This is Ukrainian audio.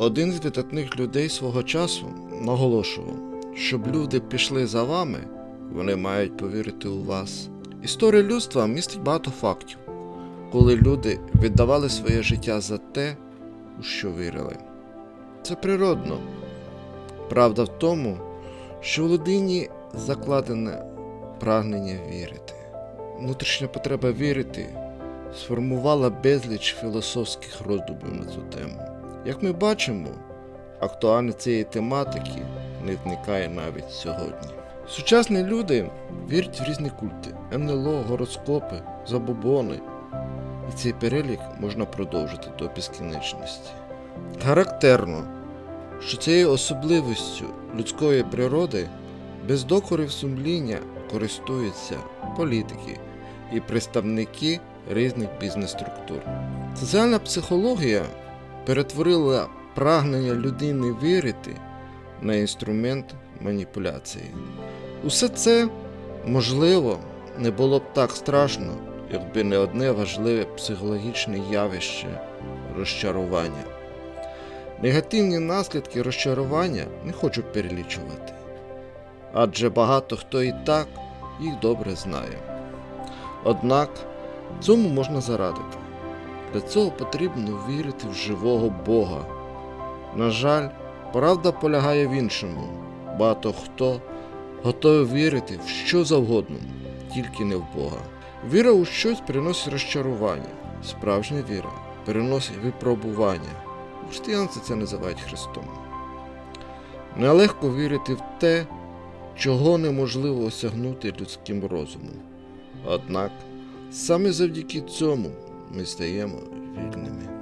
Один з видатних людей свого часу наголошував, щоб люди пішли за вами, вони мають повірити у вас. Історія людства містить багато фактів, коли люди віддавали своє життя за те, у що вірили. Це природно. Правда в тому, що в людині закладене прагнення вірити. Внутрішня потреба вірити сформувала безліч філософських роздумів на цю тему. Як ми бачимо, актуальність цієї тематики не вникає навіть сьогодні. Сучасні люди вірять в різні культи: НЛО, гороскопи, забобони. І цей перелік можна продовжити до безкінечності. Характерно, що цією особливістю людської природи без докорів сумління користуються політики і представники різних бізнес-структур. Соціальна психологія перетворила прагнення людини вірити на інструмент маніпуляції. Усе це, можливо, не було б так страшно, якби не одне важливе психологічне явище розчарування. Негативні наслідки розчарування не хочу перелічувати, адже багато хто і так їх добре знає. Однак цьому можна зарадити. Для цього потрібно вірити в живого Бога. На жаль, правда полягає в іншому. Багато хто готовий вірити в що завгодно, тільки не в Бога. Віра у щось приносить розчарування, справжня віра переносить випробування. Християнці це називають Христом. Нелегко вірити в те, чого неможливо осягнути людським розумом. Однак саме завдяки цьому ми стаємо вільними.